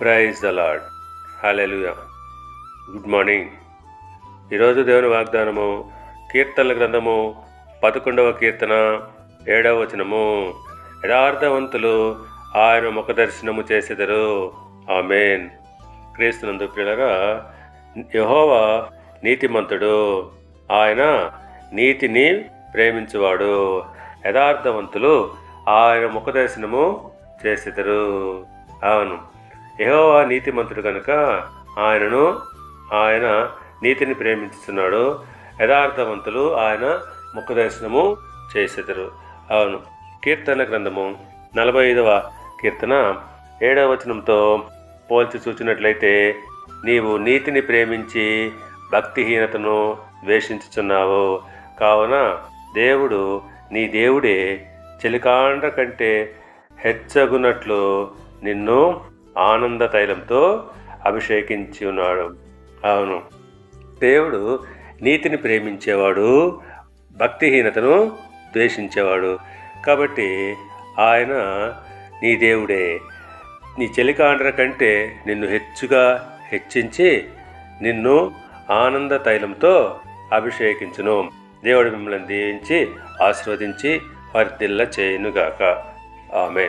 Praise the Lord hallelujah good morning ఈరోజు దేవుని వాగ్దానము కీర్తనల గ్రంథము పదకొండవ కీర్తన ఏడవ వచనము. యథార్థవంతులు ఆయన ముఖ దర్శనము చేసెదరు. ఆమెన్. క్రీస్తునందు పిల్లరా యహోవా నీతిమంతుడు. ఆయన నీతిని ప్రేమించువాడు. యథార్థవంతులు ఆయన ముఖ దర్శనము చేసెదరు. అవును. యహోవా నీతిమంతుడు కనుక ఆయనను ఆయన నీతిని ప్రేమించుతున్నాడు యథార్థవంతులు ఆయన ముఖ దర్శనము చేసెదరు. అవును. కీర్తన గ్రంథము నలభై ఐదవ కీర్తన ఏడవ వచనంతో పోల్చి చూచినట్లయితే నీవు నీతిని ప్రేమించి భక్తిహీనతను ద్వేషించుచున్నావు. కావున దేవుడు నీ దేవుడే. చెలికాండ్ర కంటే హెచ్చగునట్లు నిన్ను ఆనంద తైలంతో అభిషేకించి ఉన్నాడు. అవును. దేవుడు నీతిని ప్రేమించేవాడు భక్తిహీనతను ద్వేషించేవాడు. కాబట్టి ఆయన నీ దేవుడే నీ చెలికాండ్ర కంటే నిన్ను హెచ్చుగా హెచ్చించి నిన్ను ఆనంద తైలంతో అభిషేకించును. దేవుడు మిమ్మల్ని దీవించి ఆశీర్వదించి వర్ధిల్ల చేయునుగాక. ఆమె